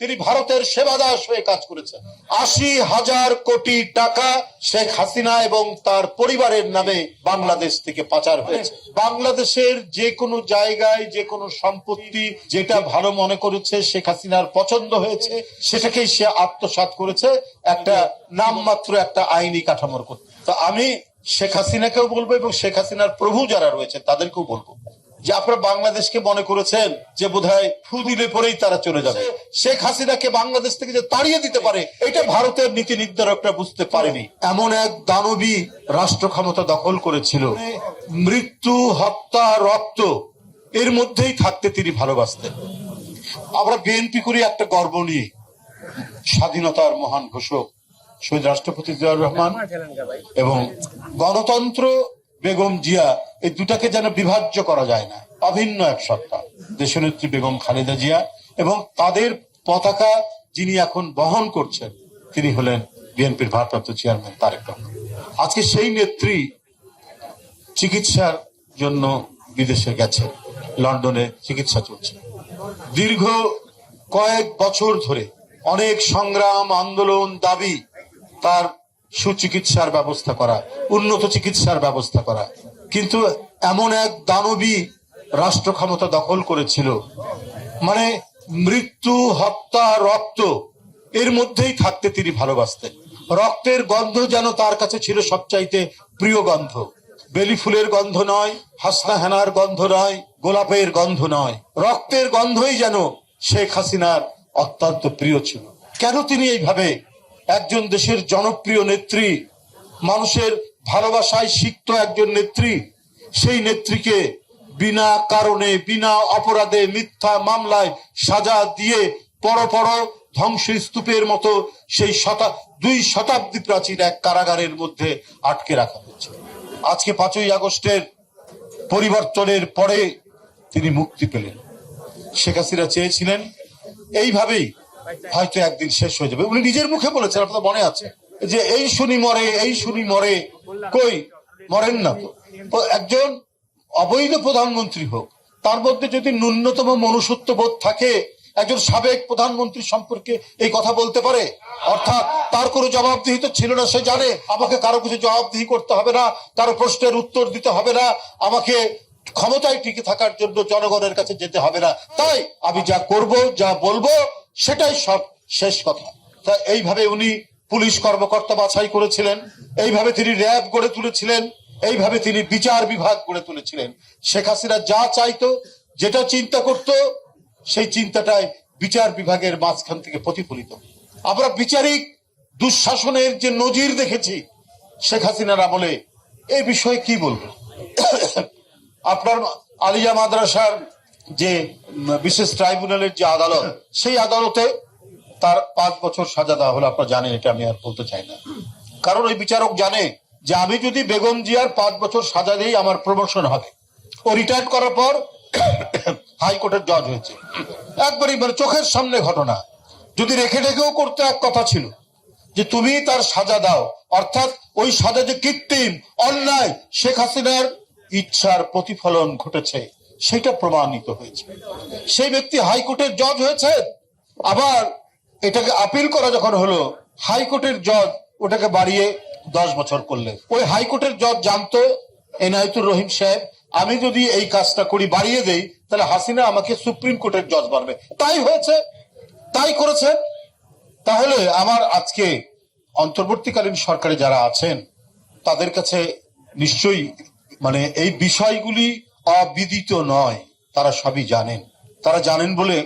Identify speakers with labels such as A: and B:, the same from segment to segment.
A: তিনি ভারতের সেবাদাস হয়ে কাজ করেছেন। আশি হাজার কোটি টাকা শেখ হাসিনা এবং তার পরিবারের নামে বাংলাদেশ থেকে পাচার হয়েছে। বাংলাদেশের যে কোনো জায়গায় যে কোনো সম্পত্তি যেটা ভালো মনে করেছে, শেখ হাসিনার পছন্দ হয়েছে, সেটাকেই সে আত্মসাৎ করেছে। একটা নামমাত্র একটা আইনি কাঠামোর করতে তো আমি শেখ হাসিনাকেও বলব এবং শেখ হাসিনার প্রভু যারা রয়েছে তাদেরকেও বলব। যে আপনারা বাংলাদেশকে মনে করেছেন যে বোধহয় ফু দিলে পরেই তারা চলে যাবে। শেখ হাসিনাকে বাংলাদেশ থেকে যে তাড়িয়ে দিতে পারে, এটা ভারতের নীতি নির্ধারকরা বুঝতে পারেনি। এমন এক দানবী রাষ্ট্র ক্ষমতা দখল করেছিল। মৃত্যু, হত্যা, রক্ত, এর মধ্যেই থাকতে তিনি ভালোবাসতেন। আমরা বিএনপি করি একটা গর্ব নিয়ে। স্বাধীনতার মহান ঘোষক শহীদ রাষ্ট্রপতি জিয়াউর রহমান এবং গণতন্ত্র বেগম জিয়া, এই দুটাকে যেন বিভাজ্য করা যায় না। অভিন্ন এক সত্তা। দেশনেত্রী বেগম খালেদা জিয়া এবং তাদের পতাকা যিনি এখন বহন করছেন, তিনি হলেন বিএনপির ভারপ্রাপ্ত চেয়ারম্যান তারেক রহমান। আজকে সেই নেত্রী চিকিৎসার জন্য বিদেশে গেছে লন্ডনে চিকিৎসা চলছে। দীর্ঘ কয়েক বছর ধরে অনেক সংগ্রাম, আন্দোলন, দাবি তার সুচিকিৎসার ব্যবস্থা করা, উন্নত চিকিৎসার ব্যবস্থা করা। কিন্তু এমন এক দানবী রাষ্ট্র ক্ষমতা দখল করেছিল মানে মৃত্যু, হত্যা, রক্ত, এর মধ্যেই থাকতে তিনি ভালোবাসতেন। রক্তের গন্ধ যেন তার কাছে ছিল সবচাইতে প্রিয় গন্ধ। বেলি ফুলের গন্ধ নয়, হাসনা হেনার গন্ধ নয়, গোলাপের গন্ধ নয়। রক্তের গন্ধই যেন শেখ হাসিনার অত্যন্ত প্রিয় ছিল। কেন তিনি এইভাবে একজন দেশের জনপ্রিয় নেত্রী, মানুষের ভালোবাসায় সিক্ত একজন নেত্রী, সেই নেত্রীকে বিনা কারণে, বিনা অপরাধে মিথ্যা মামলায় সাজা দিয়ে পর পর ধ্বংসস্তূপের মতো সেই শতা, দুই শতাব্দী প্রাচীন এক কারাগারের মধ্যে আটকে রাখা হয়েছে। আজকে পাঁচই আগস্টের পরিবর্তনের পরে তিনি মুক্তি পেলেন। শেখ হাসিনা চেয়েছিলেন, এইভাবেই হয়তো একদিন শেষ হয়ে যাবে। উনি নিজের মুখে বলেছেন, আপনার মনে আছে? যে এই শুনি মরে, এই শুনি মরে, কই? মরেন না তো। একজন অবৈধ প্রধানমন্ত্রী হোক, তার মধ্যে যদি ন্যূনতম মনুষ্যত্ব বোধ থাকে, একজন সাবেক প্রধানমন্ত্রী সম্পর্কে এই কথা বলতে পারে? অর্থাৎ তার কোনো জবাবদিহি তো ছিল না, সে জানে, আমাকে কারও কিছু জবাবদিহি করতে হবে না, কারও প্রশ্নের উত্তর দিতে হবে না, আমাকে ক্ষমতায় টিকে থাকার জন্য জনগণের কাছে যেতে হবে না। তাই আমি যা করব, যা বলব সেটাই সব শেষ কথা। তা এইভাবে উনি পুলিশ কর্মকর্তা বাছাই করেছিলেন, এইভাবে তিনি র্যাব গড়ে তুলেছিলেন, এইভাবে তিনি বিচার বিভাগ গড়ে তুলেছিলেন। শেখ হাসিনা যা চাইতো, যেটা চিন্তা করত, সেই চিন্তাটাই বিচার বিভাগের মাঝখান থেকে প্রতিফলিত। আমরা বিচারিক দুঃশাসনের যে নজির দেখেছি, শেখ হাসিনার আমলে এই বিষয়ে কি বলব আপনার আলিয়া মাদ্রাসার যে বিশেষ ট্রাইব্যুনালের যে আদালত, সেই আদালতে তার পাঁচ বছর সাজা দেওয়া হলো, আপনারা জানেন, এটা আমি আর বলতে চাই না। কারণ ওই বিচারক জানে যে আমি যদি বেগম জিয়ার পাঁচ বছর সাজা দিই, আমার প্রমোশন হবে। ও রিটায়ার করার পর হাইকোর্টের জজ হয়েছে। একবারই মানে চোখের সামনে ঘটনা। যদি রেখে রেখেও করতে এক কথা ছিল, যে তুমি তার সাজা দাও, অর্থাৎ ওই সাজা যে কৃত্রিম অন্যায়, শেখ হাসিনার ইচ্ছার প্রতিফলন ঘটেছে। সেটা প্রমাণিত হয়েছে। সেই ব্যক্তি হাইকোর্টের জজ হয়েছে, আবার এটাকে আপিল করা যখন হলো, হাইকোর্টের জজ ওটাকে বাড়িয়ে দশ বছর করলে ওই হাইকোর্টের জজ জানতো, এনায়তুর রহিম সাহেব, আমি যদি এই কাজটা করি, বাড়িয়ে দেই, তাহলে হাসিনা আমাকে সুপ্রিম কোর্টের জজ বাড়বে তাই হয়েছে, তাই করেছে। তাহলে আমার আজকে অন্তর্বর্তীকালীন সরকারে যারা আছেন, তাদের কাছে নিশ্চয়ই মানে এই বিষয়গুলি অবিদিত নয়, তারা সবই জানেন। তারা জানেন বলে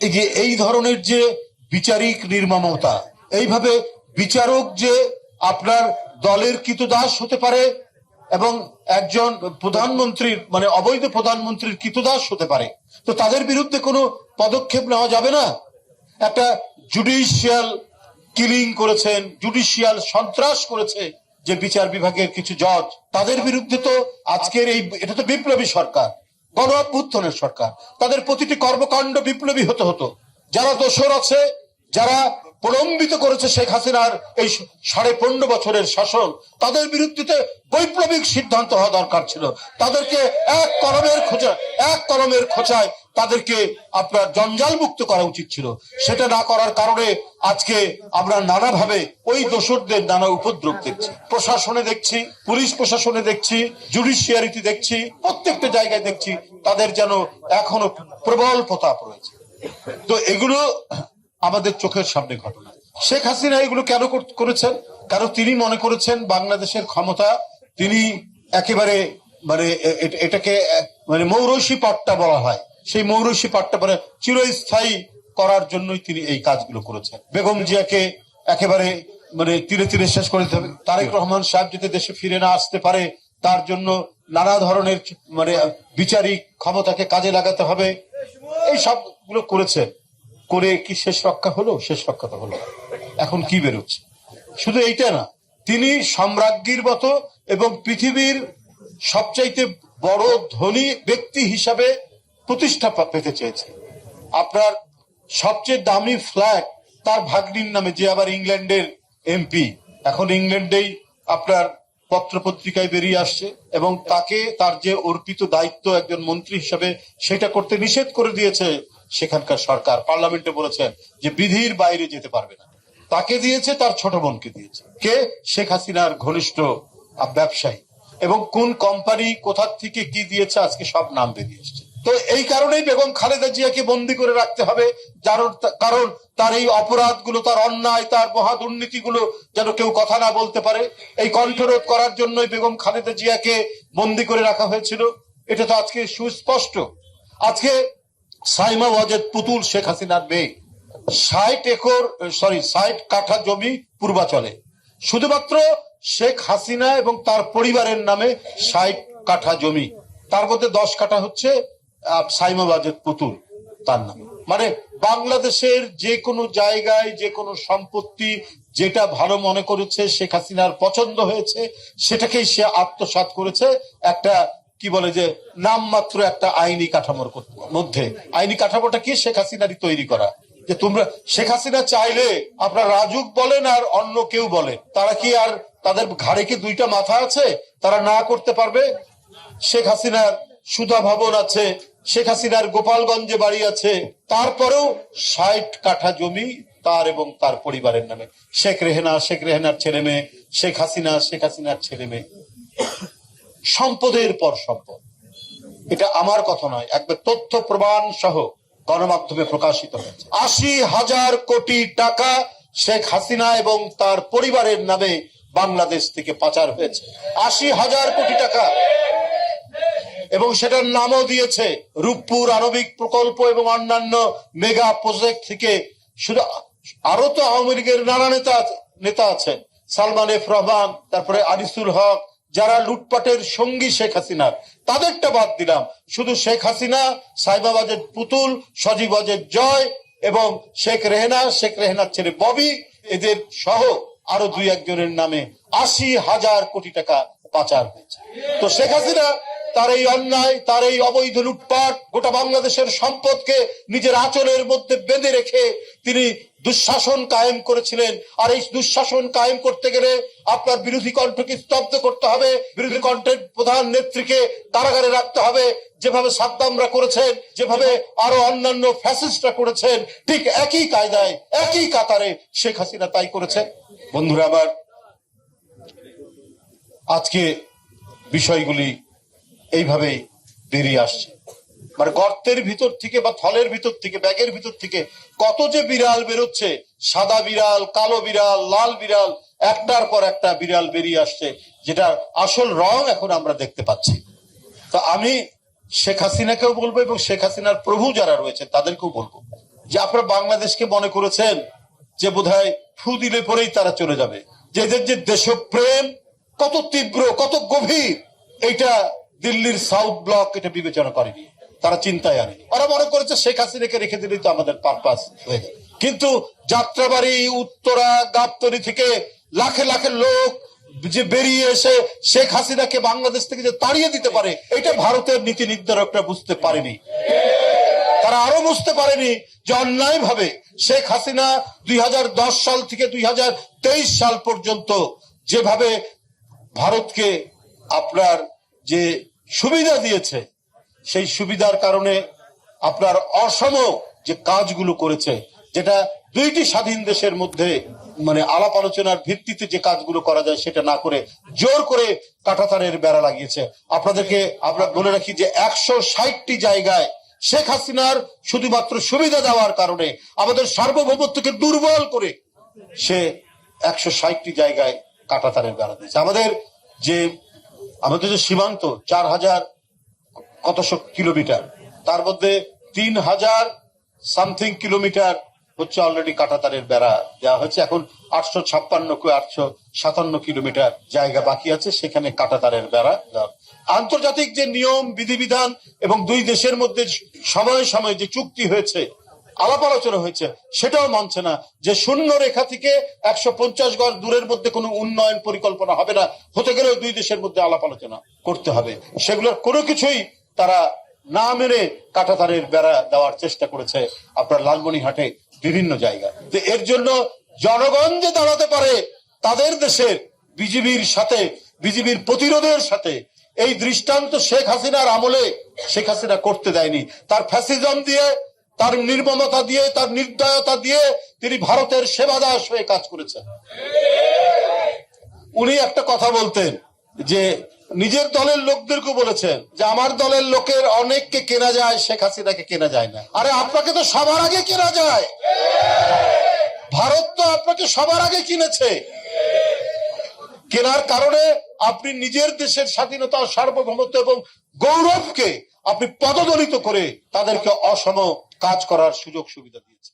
A: এই যে এই ধরনের যে বিচারিক নির্মমতা, এইভাবে বিচারক যে আপনার দলের কৃতদাস হতে পারে এবং একজন প্রধানমন্ত্রীর মানে অবৈধ প্রধানমন্ত্রীর কৃতদাস হতে পারে, তো তাদের বিরুদ্ধে কোনো পদক্ষেপ নেওয়া যাবে না? একটা জুডিশিয়াল কিলিং করেছেন জুডিশিয়াল সন্ত্রাস করেছে যে বিচার বিভাগের কিছু জজ, তাদের বিরুদ্ধে তো আজকের এই, এটা তো বিপ্লবী সরকার গণ অভ্যুত্থানের সরকার। তাদের প্রতিটি কর্মকাণ্ড বিপ্লবী হতে হতো। যারা দোষর আছে, যারা প্রলম্বিত করেছে শেখ হাসিনার এই সাড়ে পনেরো বছরের শাসন। তাদের বিরুদ্ধে বৈপ্লবিক সিদ্ধান্ত হওয়া দরকার ছিল। তাদেরকে এক কলমের খোঁচা এক কলমের খোঁচায় তাদেরকে আপনার জঞ্জাল মুক্ত করা উচিত ছিল। সেটা না করার কারণে আজকে আমরা নানাভাবে ওই দোষরদের নানা উপদ্রব দেখছি। প্রশাসনে দেখছি, পুলিশ প্রশাসনে দেখছি, জুডিশিয়ারিতে দেখছি, প্রত্যেকটা জায়গায় দেখছি, তাদের যেন এখনও প্রবল প্রতাপ রয়েছে। তো এগুলো আমাদের চোখের সামনে ঘটনা। শেখ হাসিনা এগুলো কেন করেছেন? কারণ তিনি মনে করেছেন বাংলাদেশের ক্ষমতা, তিনি একেবারে মানে এটাকে মানে মৌরসী পাট্টা বলা হয়। সেই মৌরসী পাট্টা মানে চিরস্থায়ী করার জন্যই তিনি এই কাজগুলো করেছেন। বেগম জিয়াকে একেবারে মানে তীরে তীরে শেষ করে দিতে হবে। তারেক রহমান সাহেব যদি দেশে ফিরে না আসতে পারে, তার জন্য নানা ধরনের মানে বিচারিক ক্ষমতাকে কাজে লাগাতে হবে। এই সবগুলো করেছেন। করে কি শেষ রক্ষা হলো? শেষ রক্ষা তো হলো এখন কি বেরোচ্ছে? শুধু এইটা না, তিনি সম্রাজ্ঞীর মতো এবং পৃথিবীর সবচাইতে বড় ধনী ব্যক্তি হিসাবে প্রতিষ্ঠা পেতে চেয়েছে। আপনার সবচেয়ে দামি ফ্ল্যাগ তার ভাগ্নির নামে, যে আবার ইংল্যান্ডের এমপি। এখন ইংল্যান্ডেই আপনার পত্র পত্রিকায় বেরিয়ে আসছে এবং তাকে তার যে অর্পিত দায়িত্ব একজন মন্ত্রী হিসাবে সেটা করতে নিষেধ করে দিয়েছে সেখানকার সরকার, পার্লামেন্টে বলেছেন যে বিধির বাইরে যেতে পারবে না। তাকে দিয়েছে, তার ছোট বোনকে দিয়েছে। কে? শেখ হাসিনার ঘনিষ্ঠ ব্যবসায়ী। এবং কোন কোম্পানি কোথার থেকে কি দিয়েছে, আজকে সব নাম বেরিয়ে এসছে। তো এই কারণেই বেগম খালেদা জিয়াকে বন্দি করে রাখতে হবে। যার কারণ তার এই অপরাধগুলো, তার অন্যায়, তার মহা দুর্নীতিগুলো যেন কেউ কথা না বলতে পারে। এই কণ্ঠরোধ করার জন্যই বেগম খালেদা জিয়াকে বন্দি করে রাখা হয়েছিল। এটা তো আজকে সুস্পষ্ট। আজকে সাইমা ওয়াজেদ পুতুল শেখ হাসিনার মেয়ে। ষাট একর সরি ষাট কাঠা জমি পূর্বাচলে। শুধুমাত্র শেখ হাসিনা এবং তার পরিবারের নামে ষাট কাঠা জমি। তার মধ্যে দশ কাঠা হচ্ছে সাইমা ওয়াজেদ পুতুল, তার নামে। মানে বাংলাদেশের যে কোনো জায়গায় যে কোনো সম্পত্তি যেটা ভালো মনে করেছে, শেখ হাসিনার পছন্দ হয়েছে, সেটাকেই সে আত্মসাৎ করেছে। একটা কি বলে যে নামমাত্র একটা আইনি কাঠামোর মধ্যে। আইনি কাঠামোটা কি? শেখ হাসিনারই তৈরি করা। যে তোমরা শেখ হাসিনা চাইলে আপনার রাজুক বলেন আর অন্য কেউ বলেন। তারা কি আর তাদের ঘাড়ে কি দুইটা মাথা আছে? তারা না করতে পারবে? শেখ হাসিনার সুধা ভবন আছে, শেখ হাসিনার গোপালগঞ্জে বাড়ি আছে, তারপরেও ষাট কাঠা জমি তার এবং তার পরিবারের নামে। শেখ রেহেনা, শেখ রেহেনার ছেলে মেয়ে শেখ হাসিনা, শেখ হাসিনার ছেলে মেয়ে সম্পদের পর সম্পদ। এটা আমার কথা নয়, একবার তথ্য প্রমাণ সহ গণমাধ্যমে প্রকাশিত হয়েছে। আশি হাজার কোটি টাকা শেখ হাসিনা এবং তার পরিবারের নামে বাংলাদেশ থেকে পাচার হয়েছে। আশি হাজার কোটি টাকা। এবং সেটার নামও দিয়েছে রূপপুর আণবিক প্রকল্প এবং অন্যান্য মেগা প্রজেক্ট থেকে শুধু আরও তো আওয়ামী লীগের নানা নেতা নেতা আছেন। সালমান এফ রহমান, তারপরে আনিসুল হক যারা লুটপাটের সঙ্গী শেখ হাসিনার তাদেরটা বাদ দিলাম। শুধু শেখ হাসিনা, সাইবাবাজের পুতুল সজীবাজের জয় এবং শেখ রেহেনা, শেখ রেহেনার ছেলে ববি, এদের সহ আরও দুই একজনের নামে আশি হাজার কোটি টাকা পাচার হয়েছে। তো শেখ হাসিনা তার এই অন্যায়, তার এই অবৈধ লুটপাট গোটা বাংলাদেশের সম্পদকে নিজের আচলের মধ্যে বেঁধে রেখে তিনি দুঃশাসন কায়েম করেছিলেন। আর এই দুঃশাসন কায়েম করতে গেলে আপনার বিরোধী কণ্ঠকে স্তব্ধ করতে হবে। বিরোধী কণ্ঠের প্রধান নেত্রীকে কারাগারে রাখতে হবে। যেভাবে সাদ্দামরা করেছেন, যেভাবে আরও অন্যান্য ফ্যাসিস্টরা করেছেন, ঠিক একই কায়দায়, একই কাতারে শেখ হাসিনা তাই করেছেন। বন্ধুরা আমার, আজকে বিষয়গুলি এইভাবেই বেরিয়ে আসছে। মানে গর্তের ভিতর থেকে বা থলের ভিতর থেকে, ব্যাগের ভিতর থেকে কত যে বিড়াল বেরোচ্ছে, সাদা বিড়াল, কালো বিড়াল, লাল বিড়াল, একটার পর একটা বিড়াল বেরিয়ে আসছে যেটা আসল রং এখন আমরা দেখতে পাচ্ছি। তো আমি শেখ হাসিনাকেও বলব এবং শেখ হাসিনার প্রভু যারা রয়েছে তাদেরকেও বলব যে আপনারা বাংলাদেশকে মনে করেছেন যে বোধহয় ফু দিলে পরেই তারা চলে যাবে। যে যে দেশপ্রেম, কত তীব্র, কত গভীর, এইটা দিল্লির সাউথ ব্লক এটা বিবেচনা করেনি। তারা চিন্তায় আনেনি। ওরা মনে করেছে শেখ হাসিনাকে রেখে দিলেই তো আমাদের পারপাস হয়ে যাবে। কিন্তু যাত্রাবাড়ি, উত্তরা, গাবতলি থেকে লাখে লাখে লোক যে বেরিয়ে এসে শেখ হাসিনাকে বাংলাদেশ থেকে যে তাড়িয়ে দিতে পারে, এটা ভারতের নীতি নির্ধারকরা বুঝতে পারেনি। তারা আরও বুঝতে পারেনি যে অন্যায় ভাবে শেখ হাসিনা দুই হাজার দশ সাল থেকে দুই হাজার তেইশ সাল পর্যন্ত যেভাবে ভারতকে আপনার যে সুবিধা দিয়েছে। সেই সুবিধার কারণে আপনার অসম যে কাজগুলো করেছে, যেটা দুইটি স্বাধীন দেশের মধ্যে মানে আলাপ আলোচনার ভিত্তিতে যে কাজগুলো করা যায় সেটা না করে জোর করে কাঁটাতারের বেড়া লাগিয়েছে। আপনাদেরকে আমরা বলে রাখি যে একশো ষাটটি জায়গায় শেখ হাসিনার শুধুমাত্র সুবিধা দেওয়ার কারণে আমাদের সার্বভৌমত্বকে দুর্বল করে সে একশো ষাটটি জায়গায় কাঁটাতারের বেড়া দিয়েছে। আমাদের যে আমাদের যে সীমান্ত চার হাজার কতশো কিলোমিটার। তার মধ্যে তিন হাজার সামথিং কিলোমিটার হচ্ছে অলরেডি কাটাতারের বেড়া। দেওয়া হয়েছে এখন আটশো ছাপ্পান্ন আটশো সাতান্ন কিলোমিটার জায়গা বাকি আছে, সেখানে কাটাতারের বেড়া। দেওয়া আন্তর্জাতিক যে নিয়ম, বিধিবিধান এবং দুই দেশের মধ্যে সময়ে সময়ে যে চুক্তি হয়েছে আলাপ আলোচনা হয়েছে, সেটাও মানছে না যে শূন্য রেখা থেকে একশো পঞ্চাশ গজ দূরের মধ্যে কোনো উন্নয়ন পরিকল্পনা হবে না। হতে গেলেও দুই দেশের মধ্যে আলাপ আলোচনা করতে হবে। সেগুলোর কোনো কিছুই তারা না মেনে কাটাতারের বেড়া দেওয়ার চেষ্টা করেছে আপনার লালমনিহাটে বিভিন্ন জায়গায়। তো এর জন্য জনগণ যে দাঁড়াতে পারে, তাদের দেশের বিজিবির সাথে, বিজিবির প্রতিরোধের সাথে, এই দৃষ্টান্ত শেখ হাসিনার আমলে শেখ হাসিনা করতে দেয়নি। তার ফ্যাসিজম দিয়ে তার নির্মমতা দিয়ে, তার নির্দয়তা দিয়ে তিনি ভারতের সেবাদাস হয়ে কাজ করেছেন। উনি একটা কথা বলতেন যে, নিজের দলের লোকদেরকে বলেছেন যে, আমার দলের লোকের অনেককে কেনা যায়, শেখ হাসিনাকে কেনা যায় না। আরে, আপনাকে তো সবার আগে কেনা যায়। ভারত তো আপনাকে সবার আগে কিনেছে। কেনার কারণে আপনি নিজের দেশের স্বাধীনতা, সার্বভৌমত্ব এবং গৌরবকে আপনি পদদলিত করে তাদেরকে অসম কাজ করার সুযোগ সুবিধা দিয়েছেন